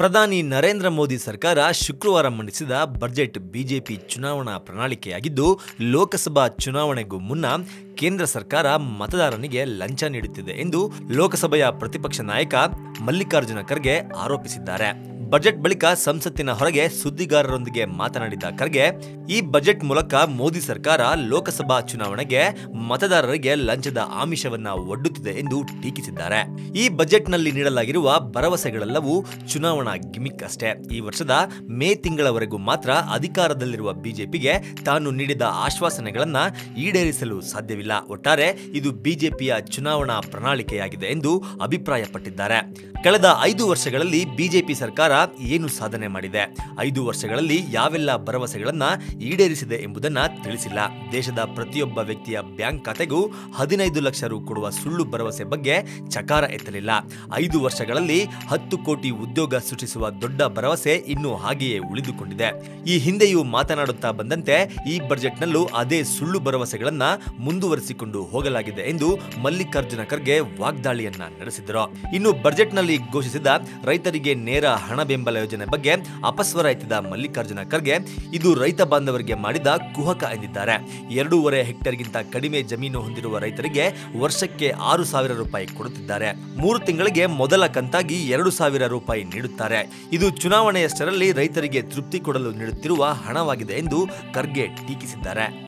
ಪ್ರಧಾನಿ ನರೇಂದ್ರ ಮೋದಿ ಸರ್ಕಾರ ಶುಕ್ರವಾರ ಮಂಡಿಸಿದ ಬಜೆಟ್ ಬಿಜೆಪಿ ಚುನಾವಣಾ ಪ್ರಣಾಳಿಕೆಯಾಗಿದ್ದು, ಲೋಕಸಭಾ ಚುನಾವಣೆಗೂ ಮುನ್ನ ಕೇಂದ್ರ ಸರ್ಕಾರ ಮತದಾರನಿಗೆ ಲಂಚ ನೀಡುತ್ತಿದೆ ಎಂದು ಲೋಕಸಭೆಯ ಪ್ರತಿಪಕ್ಷ ನಾಯಕ ಮಲ್ಲಿಕಾರ್ಜುನ ಖರ್ಗೆ ಆರೋಪಿಸಿದ್ದಾರೆ. ಬಜೆಟ್ ಬಳಿಕ ಸಂಸತ್ತಿನ ಹೊರಗೆ ಸುದ್ದಿಗಾರರೊಂದಿಗೆ ಮಾತನಾಡಿದ ಖರ್ಗೆ, ಈ ಬಜೆಟ್ ಮೂಲಕ ಮೋದಿ ಸರ್ಕಾರ ಲೋಕಸಭಾ ಚುನಾವಣೆಗೆ ಮತದಾರರಿಗೆ ಲಂಚದ ಆಮಿಷವನ್ನ ಒಡ್ಡುತ್ತಿದೆ ಎಂದು ಟೀಕಿಸಿದ್ದಾರೆ. ಈ ಬಜೆಟ್ನಲ್ಲಿ ನೀಡಲಾಗಿರುವ ಭರವಸೆಗಳೆಲ್ಲವೂ ಚುನಾವಣಾ ಗಿಮಿಕ್ ಅಷ್ಟೇ. ಈ ವರ್ಷದ ಮೇ ತಿಂಗಳವರೆಗೂ ಮಾತ್ರ ಅಧಿಕಾರದಲ್ಲಿರುವ ಬಿಜೆಪಿಗೆ ತಾನು ನೀಡಿದ ಆಶ್ವಾಸನೆಗಳನ್ನ ಈಡೇರಿಸಲು ಸಾಧ್ಯವಿಲ್ಲ. ಒಟ್ಟಾರೆ ಇದು ಬಿಜೆಪಿಯ ಚುನಾವಣಾ ಪ್ರಣಾಳಿಕೆಯಾಗಿದೆ ಎಂದು ಅಭಿಪ್ರಾಯಪಟ್ಟಿದ್ದಾರೆ. ಕಳೆದ ಐದು ವರ್ಷಗಳಲ್ಲಿ ಬಿಜೆಪಿ ಸರ್ಕಾರ ಏನು ಸಾಧನೆ ಮಾಡಿದೆ? ಐದು ವರ್ಷಗಳಲ್ಲಿ ಯಾವೆಲ್ಲ ಭರವಸೆಗಳನ್ನ ಈಡೇರಿಸಿದೆ ಎಂಬುದನ್ನ ತಿಳಿಸಿಲ್ಲ. ದೇಶದ ಪ್ರತಿಯೊಬ್ಬ ವ್ಯಕ್ತಿಯ ಬ್ಯಾಂಕ್ ಖಾತೆಗೂ ಹದಿನೈದು ಲಕ್ಷ ರು ಕೊಡುವ ಸುಳ್ಳು ಭರವಸೆ ಬಗ್ಗೆ ಚಕಾರ ಎತ್ತಲಿಲ್ಲ. ಐದು ವರ್ಷಗಳಲ್ಲಿ ಹತ್ತು ಕೋಟಿ ಉದ್ಯೋಗ ಸೃಷ್ಟಿಸುವ ದೊಡ್ಡ ಭರವಸೆ ಇನ್ನೂ ಹಾಗೆಯೇ ಉಳಿದುಕೊಂಡಿದೆ. ಈ ಹಿಂದೆಯೂ ಮಾತನಾಡುತ್ತಾ ಬಂದಂತೆ ಈ ಬಜೆಟ್ನಲ್ಲೂ ಅದೇ ಸುಳ್ಳು ಭರವಸೆಗಳನ್ನ ಮುಂದುವರಿಸಿಕೊಂಡು ಹೋಗಲಾಗಿದೆ ಎಂದು ಮಲ್ಲಿಕಾರ್ಜುನ ಖರ್ಗೆ ವಾಗ್ದಾಳಿಯನ್ನ ನಡೆಸಿದರು. ಇನ್ನು ಬಜೆಟ್ನಲ್ಲಿ ಘೋಷಿಸಿದ ರೈತರಿಗೆ ನೇರ ಹಣ ಬೆಂಬಲ ಯೋಜನೆ ಬಗ್ಗೆ ಅಪಸ್ವರ ಎತ್ತಿದ ಮಲ್ಲಿಕಾರ್ಜುನ ಖರ್ಗೆ ಇದು ರೈತ ಬಾಂಧವರಿಗೆ ಮಾಡಿದ ಕುಹಕ ಎಂದಿದ್ದಾರೆ. ಎರಡೂವರೆ ಹೆಕ್ಟೇರ್ಗಿಂತ ಕಡಿಮೆ ಜಮೀನು ಹೊಂದಿರುವ ರೈತರಿಗೆ ವರ್ಷಕ್ಕೆ ಆರು ಸಾವಿರ ರೂಪಾಯಿ ಕೊಡುತ್ತಿದ್ದಾರೆ. ಮೂರು ತಿಂಗಳಿಗೆ ಮೊದಲ ಕಂತಾಗಿ ಎರಡು ಸಾವಿರ ರೂಪಾಯಿ ನೀಡುತ್ತಾರೆ. ಇದು ಚುನಾವಣೆಯಷ್ಟರಲ್ಲಿ ರೈತರಿಗೆ ತೃಪ್ತಿ ಕೊಡಲು ನೀಡುತ್ತಿರುವ ಹಣವಾಗಿದೆ ಎಂದು ಖರ್ಗೆ ಟೀಕಿಸಿದ್ದಾರೆ.